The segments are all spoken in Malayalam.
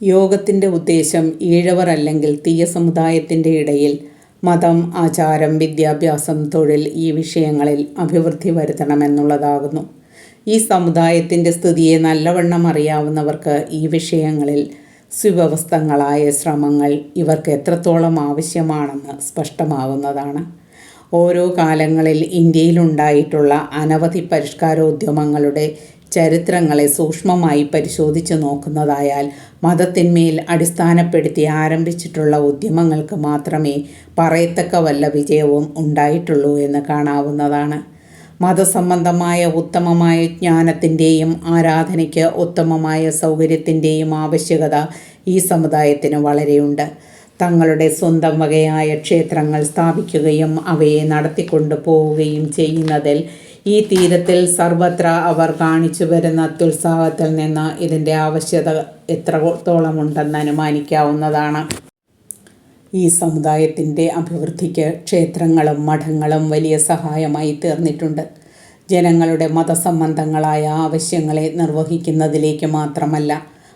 യോഗത്തിന്റെ ഉദ്ദേശം ഈഴവർ അല്ലെങ്കിൽ തീയ സമുദായത്തിന്റെ ഇടയിൽ മതം ആചാരം വിദ്യാഭ്യാസം തൊഴിൽ ഈ വിഷയങ്ങളിൽ അഭിവൃദ്ധി വരുത്തണമെന്നുള്ളതാകുന്നു. ഈ സമുദായത്തിന്റെ സ്ഥിതിയെ നല്ലവണ്ണം അറിയാവുന്നവർക്ക് ഈ വിഷയങ്ങളിൽ സുവ്യവസ്ഥങ്ങളായ ശ്രമങ്ങൾ ഇവർക്ക് എത്രത്തോളം ആവശ്യമാണെന്ന് സ്പഷ്ടമാവുന്നതാണ്. ഓരോ കാലങ്ങളിൽ ഇന്ത്യയിലുണ്ടായിട്ടുള്ള അനവധി പരിഷ്കാരോദ്യമങ്ങളുടെ ചരിത്രങ്ങളെ സൂക്ഷ്മമായി പരിശോധിച്ചു നോക്കുന്നതായാൽ മതത്തിന്മേൽ അടിസ്ഥാനപ്പെടുത്തി ആരംഭിച്ചിട്ടുള്ള ഉദ്യമങ്ങൾക്ക് മാത്രമേ പറയത്തക്ക വല്ല വിജയവും ഉണ്ടായിട്ടുള്ളൂ എന്ന് കാണാവുന്നതാണ്. മതസംബന്ധമായ ഉത്തമമായ ജ്ഞാനത്തിന്റെയും ആരാധനയ്ക്ക് ഉത്തമമായ സൗകര്യത്തിന്റെയും ആവശ്യകത ഈ സമുദായത്തിന് വളരെയുണ്ട്. തങ്ങളുടെ സ്വന്തം വകയായ ക്ഷേത്രങ്ങൾ സ്ഥാപിക്കുകയും അവയെ നടത്തിക്കൊണ്ടു പോവുകയും ചെയ്യുന്നതിൽ ഈ തീരത്തിൽ സർവത്ര അവർ കാണിച്ചു വരുന്ന അത്യുത്സാഹത്തിൽ നിന്ന് ഇതിന്റെ ആവശ്യത എത്രത്തോളമുണ്ടെന്ന് അനുമാനിക്കാവുന്നതാണ്. ഈ സമുദായത്തിന്റെ അഭിവൃദ്ധിക്ക് ക്ഷേത്രങ്ങളും മഠങ്ങളും വലിയ സഹായമായി തീർന്നിട്ടുണ്ട്. ജനങ്ങളുടെ മതസംബന്ധങ്ങളായ ആവശ്യങ്ങളെ നിർവഹിക്കുന്നതിലേക്ക് മാത്രമല്ല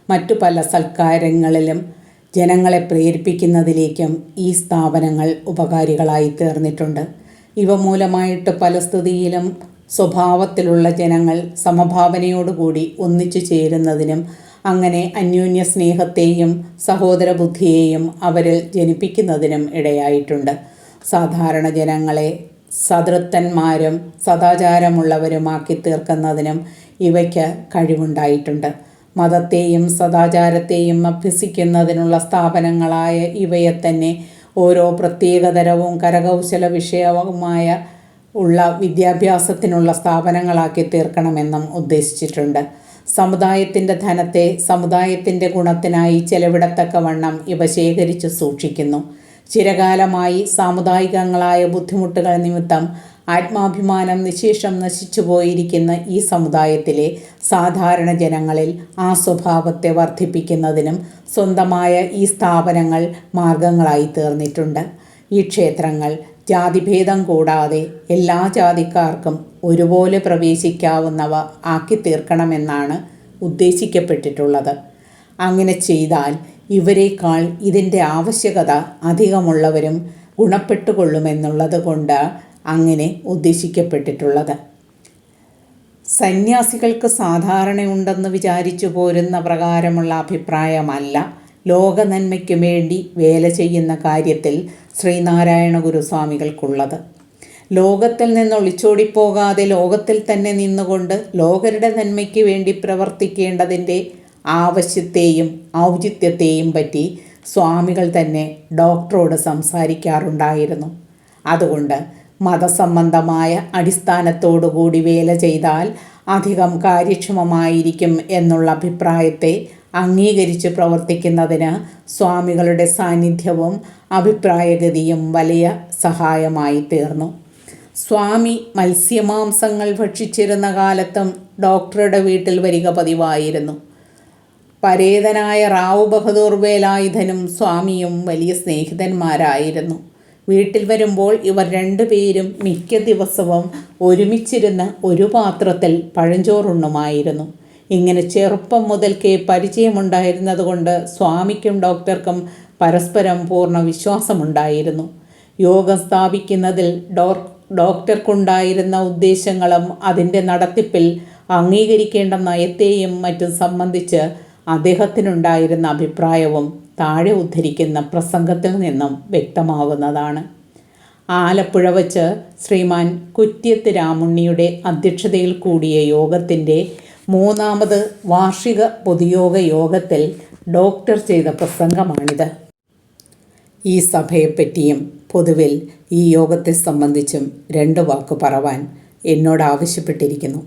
മറ്റു പല സൽക്കാരങ്ങളിലും ജനങ്ങളെ പ്രേരിപ്പിക്കുന്നതിലേക്കും ഈ സ്ഥാപനങ്ങൾ ഉപകാരികളായി തീർന്നിട്ടുണ്ട്. ഇവ മൂലമായിട്ട് പല സ്ഥിതിയിലും സ്വഭാവത്തിലുള്ള ജനങ്ങൾ സമഭാവനയോടുകൂടി ഒന്നിച്ചു ചേരുന്നതിനും അങ്ങനെ അന്യോന്യ സ്നേഹത്തെയും സഹോദര ബുദ്ധിയെയും അവരിൽ ജനിപ്പിക്കുന്നതിനും ഇടയായിട്ടുണ്ട്. സാധാരണ ജനങ്ങളെ സതൃത്തന്മാരും സദാചാരമുള്ളവരുമാക്കി തീർക്കുന്നതിനും ഇവയ്ക്ക് കഴിവുണ്ടായിട്ടുണ്ട്. മതത്തെയും സദാചാരത്തെയും അഭ്യസിക്കുന്നതിനുള്ള സ്ഥാപനങ്ങളായ ഇവയെ തന്നെ ഓരോ പ്രത്യേകതരവും കരകൗശല വിഷയവുമായ ഉള്ള വിദ്യാഭ്യാസത്തിനുള്ള സ്ഥാപനങ്ങളാക്കി തീർക്കണമെന്നും ഉദ്ദേശിച്ചിട്ടുണ്ട്. സമുദായത്തിന്റെ ധനത്തെ സമുദായത്തിന്റെ ഗുണത്തിനായി ചെലവിടത്തക്കവണ്ണം ഇവ ശേഖരിച്ചു സൂക്ഷിക്കുന്നു. ചിരകാലമായി സാമുദായികങ്ങളായ ബുദ്ധിമുട്ടുകൾ നിമിത്തം ആത്മാഭിമാനം നിശേഷം നശിച്ചു പോയിരിക്കുന്ന ഈ സമുദായത്തിലെ സാധാരണ ജനങ്ങളിൽ ആ സ്വഭാവത്തെ വർദ്ധിപ്പിക്കുന്നതിനും സ്വന്തമായ ഈ സ്ഥാപനങ്ങൾ മാർഗങ്ങളായി തീർന്നിട്ടുണ്ട്. ഈ ക്ഷേത്രങ്ങൾ ജാതിഭേദം കൂടാതെ എല്ലാ ജാതിക്കാർക്കും ഒരുപോലെ പ്രവേശിക്കാവുന്നവ ആക്കി തീർക്കണമെന്നാണ് ഉദ്ദേശിക്കപ്പെട്ടിട്ടുള്ളത്. അങ്ങനെ ചെയ്താൽ ഇവരെക്കാൾ ഇതിന്റെ ആവശ്യകത അധികമുള്ളവരും ഗുണപ്പെട്ടുകൊള്ളുമെന്നുള്ളത് കൊണ്ട് അങ്ങനെ ഉദ്ദേശിക്കപ്പെട്ടിട്ടുള്ളത്. സന്യാസികൾക്ക് സാധാരണയുണ്ടെന്ന് വിചാരിച്ചു പോരുന്ന പ്രകാരമുള്ള അഭിപ്രായമല്ല. ലോക നന്മയ്ക്ക് വേണ്ടി വേല ചെയ്യുന്ന കാര്യത്തിൽ ശ്രീനാരായണ ഗുരുസ്വാമികൾക്കുള്ളത് ലോകത്തിൽ നിന്ന് ഒളിച്ചോടിപ്പോകാതെ ലോകത്തിൽ തന്നെ നിന്നുകൊണ്ട് ലോകരുടെ നന്മയ്ക്ക് വേണ്ടി പ്രവർത്തിക്കേണ്ടതിന്റെ ആവശ്യത്തെയും ഔചിത്യത്തെയും പറ്റി സ്വാമികൾ തന്നെ ഡോക്ടറോട് സംസാരിക്കാറുണ്ടായിരുന്നു. അതുകൊണ്ട് മതസംബന്ധമായ അടിസ്ഥാനത്തോടുകൂടി വേല ചെയ്താൽ അധികം കാര്യക്ഷമമായിരിക്കും എന്നുള്ള അഭിപ്രായത്തെ അംഗീകരിച്ച് പ്രവർത്തിക്കുന്നതിന് സ്വാമികളുടെ സാന്നിധ്യവും അഭിപ്രായഗതിയും വലിയ സഹായമായി തീർന്നു. സ്വാമി മത്സ്യമാംസങ്ങൾ ഭക്ഷിച്ചിരുന്ന കാലത്തും ഡോക്ടറുടെ വീട്ടിൽ വരിക പതിവായിരുന്നു. പരേതനായ റാവു ബഹദൂർ വേലായുധനും സ്വാമിയും വലിയ സ്നേഹിതന്മാരായിരുന്നു. വീട്ടിൽ വരുമ്പോൾ ഇവർ രണ്ടുപേരും മിക്ക ദിവസവും ഒരുമിച്ചിരുന്ന് ഒരു പാത്രത്തിൽ പഴഞ്ചോറുണ്ണുമായിരുന്നു. ഇങ്ങനെ ചെറുപ്പം മുതൽക്കേ പരിചയമുണ്ടായിരുന്നതുകൊണ്ട് സ്വാമിക്കും ഡോക്ടർക്കും പരസ്പരം പൂർണ വിശ്വാസമുണ്ടായിരുന്നു. യോഗം സ്ഥാപിക്കുന്നതിൽ ഡോ ഡോക്ടർക്കുണ്ടായിരുന്ന ഉദ്ദേശങ്ങളും അതിന്റെ നടത്തിപ്പിൽ അംഗീകരിക്കേണ്ട നയത്തെയും മറ്റും സംബന്ധിച്ച് അദ്ദേഹത്തിനുണ്ടായിരുന്ന അഭിപ്രായവും താഴെ ഉദ്ധരിക്കുന്ന പ്രസംഗത്തിൽ നിന്നും വ്യക്തമാകുന്നതാണ് ആലപ്പുഴ വച്ച് ശ്രീമാൻ കുറ്റ്യത്ത് രാമുണ്ണിയുടെ അധ്യക്ഷതയിൽ കൂടിയ യോഗത്തിന്റെ മൂന്നാമത് വാർഷിക പൊതുയോഗ യോഗത്തിൽ ഡോക്ടർ ചെയ്ത പ്രസംഗമാണിത്. ഈ സഭയെപ്പറ്റിയും പൊതുവിൽ ഈ യോഗത്തെ സംബന്ധിച്ചും രണ്ട് വാക്ക് പറവാൻ എന്നോട് ആവശ്യപ്പെട്ടിരിക്കുന്നു.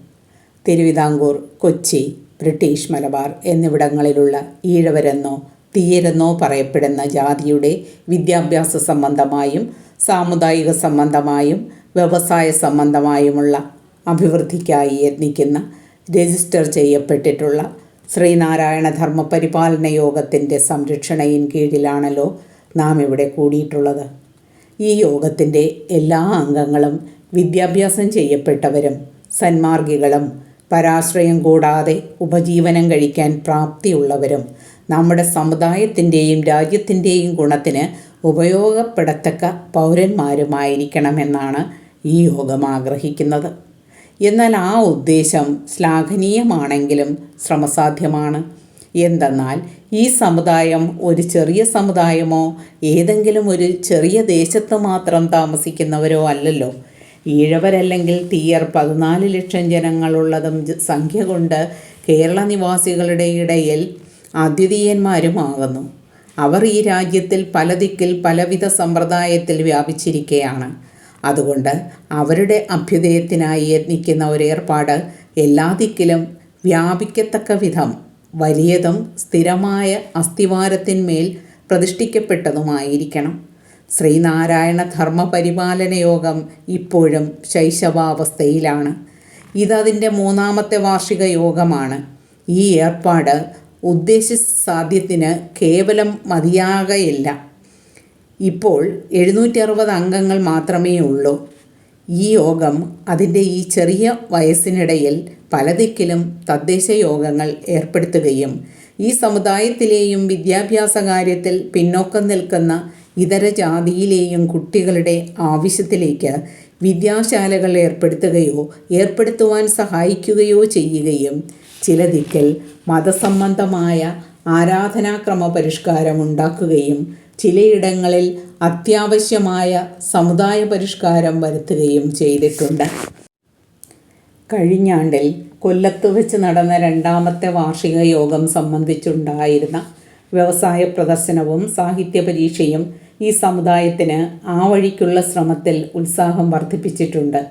തിരുവിതാംകൂർ കൊച്ചി ബ്രിട്ടീഷ് മലബാർ എന്നിവിടങ്ങളിലുള്ള ഈഴവരെന്നോ തീയരെന്നോ പറയപ്പെടുന്ന ജാതിയുടെ വിദ്യാഭ്യാസ സംബന്ധമായും സാമുദായിക സംബന്ധമായും വ്യവസായ സംബന്ധമായുമുള്ള അഭിവൃദ്ധിക്കായി യത്നിക്കുന്ന രജിസ്റ്റർ ചെയ്യപ്പെട്ടിട്ടുള്ള ശ്രീനാരായണ ധർമ്മ പരിപാലന യോഗത്തിന്റെ സംരക്ഷണയിൻ കീഴിലാണല്ലോ നാം ഇവിടെ കൂടിയിട്ടുള്ളത്. ഈ യോഗത്തിന്റെ എല്ലാ അംഗങ്ങളും വിദ്യാഭ്യാസം ചെയ്യപ്പെട്ടവരും സന്മാർഗികളും പരാശ്രയം കൂടാതെ ഉപജീവനം കഴിക്കാൻ പ്രാപ്തിയുള്ളവരും നമ്മുടെ സമുദായത്തിന്റെയും രാജ്യത്തിന്റെയും ഗുണത്തിന് ഉപയോഗപ്പെടത്തക്ക പൗരന്മാരുമായിരിക്കണമെന്നാണ് ഈ യോഗം ആഗ്രഹിക്കുന്നത്. എന്നാൽ ആ ഉദ്ദേശം ശ്ലാഘനീയമാണെങ്കിലും ശ്രമസാധ്യമാണ്. എന്തെന്നാൽ ഈ സമുദായം ഒരു ചെറിയ സമുദായമോ ഏതെങ്കിലും ഒരു ചെറിയ ദേശത്ത് മാത്രം താമസിക്കുന്നവരോ അല്ലല്ലോ. ഈഴവരല്ലെങ്കിൽ തീയർ പതിനാല് ലക്ഷം ജനങ്ങളുള്ളതും സംഖ്യ കൊണ്ട് കേരള നിവാസികളുടെ ഇടയിൽ അദ്വിതീയന്മാരുമാകുന്നു അവർ ഈ രാജ്യത്തിൽ പല ദിക്കിൽ പലവിധ സമ്പ്രദായത്തിൽ വ്യാപിച്ചിരിക്കുകയാണ് അതുകൊണ്ട് അവരുടെ അഭ്യുദയത്തിനായി യത്നിക്കുന്ന ഒരേർപ്പാട് എല്ലാ ദിക്കിലും വ്യാപിക്കത്തക്ക വിധം വലിയതും സ്ഥിരമായ അസ്ഥിവാരത്തിന്മേൽ പ്രതിഷ്ഠിക്കപ്പെട്ടതുമായിരിക്കണം. ശ്രീനാരായണ ധർമ്മപരിപാലന യോഗം ഇപ്പോഴും ശൈശവാവസ്ഥയിലാണ്. ഇതതിന്റെ മൂന്നാമത്തെ വാർഷിക യോഗമാണ്. ഈ ഏർപ്പാട് ഉദ്ദേശ സാധ്യത്തിന് കേവലം മതിയാകയില്ല. ഇപ്പോൾ എഴുന്നൂറ്റി അറുപത് അംഗങ്ങൾ മാത്രമേ ഉള്ളൂ ഈ യോഗം അതിന്റെ ഈ ചെറിയ വയസ്സിനിടയിൽ പല ദിക്കിലും തദ്ദേശ യോഗങ്ങൾ ഏർപ്പെടുത്തുകയും ഈ സമുദായത്തിലെയും വിദ്യാഭ്യാസ കാര്യത്തിൽ പിന്നോക്കം നിൽക്കുന്ന ഇതര ജാതിയിലെയും കുട്ടികളുടെ ആവശ്യത്തിലേക്ക് വിദ്യാശാലകൾ ഏർപ്പെടുത്തുകയോ ഏർപ്പെടുത്തുവാൻ സഹായിക്കുകയോ ചെയ്യുകയും ചില ദിക്കിൽ മതസംബന്ധമായ ആരാധനാക്രമ പരിഷ്കാരം ഉണ്ടാക്കുകയും ചിലയിടങ്ങളിൽ അത്യാവശ്യമായ സമുദായ പരിഷ്കാരം വരുത്തുകയും ചെയ്തിട്ടുണ്ട്. കഴിഞ്ഞാണ്ടിൽ കൊല്ലത്ത് വെച്ച് നടന്ന രണ്ടാമത്തെ വാർഷിക യോഗം സംബന്ധിച്ചുണ്ടായിരുന്ന വ്യവസായ പ്രദർശനവും സാഹിത്യ പരീക്ഷയും ഈ സമുദായത്തിന് ആ വഴിക്കുള്ള ശ്രമത്തിൽ ഉത്സാഹം വർദ്ധിപ്പിച്ചിട്ടുണ്ട്.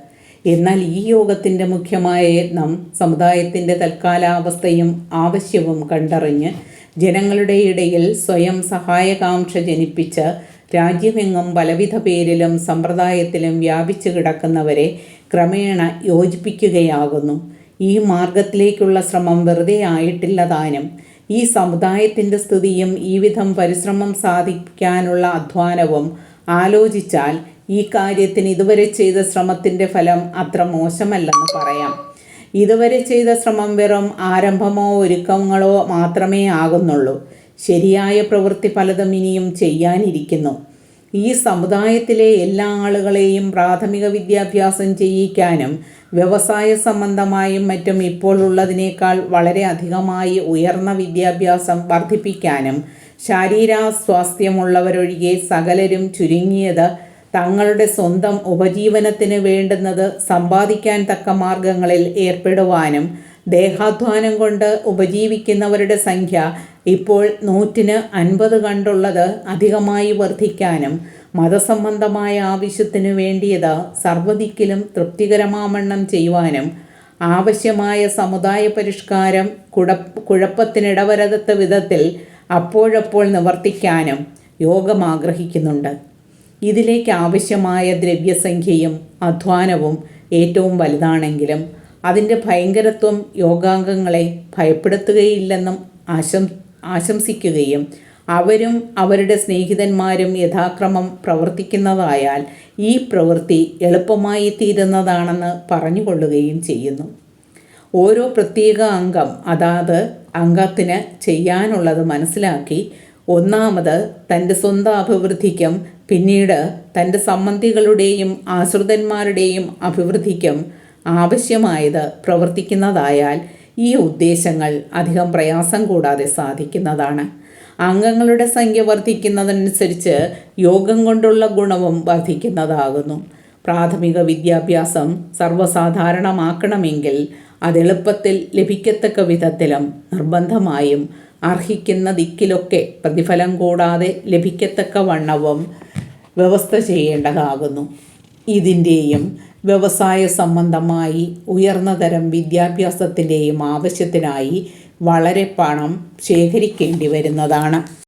എന്നാൽ ഈ യോഗത്തിന്റെ മുഖ്യമായ യത്നം സമുദായത്തിന്റെ തൽക്കാലാവസ്ഥയും ആവശ്യവും കണ്ടറിഞ്ഞ് ജനങ്ങളുടെ ഇടയിൽ സ്വയം സഹായകാംക്ഷ ജനിപ്പിച്ച് രാജ്യമെങ്ങും പലവിധ പേരിലും സമ്പ്രദായത്തിലും വ്യാപിച്ചു കിടക്കുന്നവരെ ക്രമേണ യോജിപ്പിക്കുകയാകുന്നു. ഈ മാർഗത്തിലേക്കുള്ള ശ്രമം വെറുതെ ആയിട്ടില്ല താനും ഈ സമുദായത്തിന്റെ സ്ഥിതിയും ഈ വിധം പരിശ്രമം സാധിക്കാനുള്ള അധ്വാനവും ആലോചിച്ചാൽ ഈ കാര്യത്തിന് ഇതുവരെ ചെയ്ത ശ്രമത്തിന്റെ ഫലം അത്ര മോശമല്ലെന്ന് പറയാം. ഇതുവരെ ചെയ്ത ശ്രമം വെറും ആരംഭമോ ഒരുക്കങ്ങളോ മാത്രമേ ആകുന്നുള്ളൂ. ശരിയായ പ്രവൃത്തി പലതും ഇനിയും ചെയ്യാനിരിക്കുന്നു. ഈ സമുദായത്തിലെ എല്ലാ ആളുകളെയും പ്രാഥമിക വിദ്യാഭ്യാസം ചെയ്യിക്കാനും വ്യവസായ സംബന്ധമായും മറ്റും ഇപ്പോൾ ഉള്ളതിനേക്കാൾ വളരെ അധികമായി ഉയർന്ന വിദ്യാഭ്യാസം വർദ്ധിപ്പിക്കാനും ശാരീരാസ്വാസ്ഥ്യമുള്ളവരൊഴികെ സകലരും ചുരുങ്ങിയത് തങ്ങളുടെ സ്വന്തം ഉപജീവനത്തിന് വേണ്ടുന്നത് സമ്പാദിക്കാൻ തക്ക മാർഗങ്ങളിൽ ഏർപ്പെടുവാനും ദേഹാധ്വാനം കൊണ്ട് ഉപജീവിക്കുന്നവരുടെ സംഖ്യ ഇപ്പോൾ നൂറ്റിന് അൻപത് കണ്ടുള്ളത് അധികമായി വർദ്ധിക്കാനും മതസംബന്ധമായ ആവശ്യത്തിനു വേണ്ടിയത് സർവദിക്കിലും തൃപ്തികരമാവണ്ണം ചെയ്യുവാനും ആവശ്യമായ സമുദായ പരിഷ്കാരം കുഴപ്പ കുഴപ്പത്തിനിടവരത്ത വിധത്തിൽ അപ്പോഴപ്പോൾ നിവർത്തിക്കാനും യോഗം ആഗ്രഹിക്കുന്നുണ്ട്. ഇതിലേക്ക് ആവശ്യമായ ദ്രവ്യസംഖ്യയും അധ്വാനവും ഏറ്റവും വലുതാണെങ്കിലും അതിന്റെ ഭയങ്കരത്വം യോഗാംഗങ്ങളെ ഭയപ്പെടുത്തുകയില്ലെന്നും ആശം ആശംസിക്കുകയും അവരും അവരുടെ സ്നേഹിതന്മാരും യഥാക്രമം പ്രവർത്തിക്കുന്നതായാൽ ഈ പ്രവൃത്തി എളുപ്പമായി തീരുന്നതാണെന്ന് പറഞ്ഞുകൊള്ളുകയും ചെയ്യുന്നു. ഓരോ പ്രത്യേക അംഗം അതാത് അംഗത്തിന് ചെയ്യാനുള്ളത് മനസ്സിലാക്കി ഒന്നാമത് തന്റെ സ്വന്തം അഭിവൃദ്ധിക്കും പിന്നീട് തന്റെ സംബന്ധികളുടെയും ആശ്രിതന്മാരുടെയും അഭിവൃദ്ധിക്കും ആവശ്യമായത് പ്രവർത്തിക്കുന്നതായാൽ ഈ ഉദ്ദേശങ്ങൾ അധികം പ്രയാസം കൂടാതെ സാധിക്കുന്നതാണ്. അംഗങ്ങളുടെ സംഖ്യ വർദ്ധിക്കുന്നതനുസരിച്ച് യോഗം കൊണ്ടുള്ള ഗുണവും വർദ്ധിക്കുന്നതാകുന്നു. പ്രാഥമിക വിദ്യാഭ്യാസം സർവസാധാരണമാക്കണമെങ്കിൽ അത് എളുപ്പത്തിൽ ലഭിക്കത്തക്ക വിധത്തിലും നിർബന്ധമായും അർഹിക്കുന്ന ദിക്കിലൊക്കെ പ്രതിഫലം കൂടാതെ ലഭിക്കത്തക്ക വണ്ണവും വ്യവസ്ഥ ചെയ്യേണ്ടതാകുന്നു. ഇതിന്റെയും വ്യവസായ സംബന്ധമായി ഉയർന്ന തരം വിദ്യാഭ്യാസത്തിന്റെയും ആവശ്യത്തിനായി വളരെ പണം ശേഖരിക്കേണ്ടി വരുന്നതാണ്.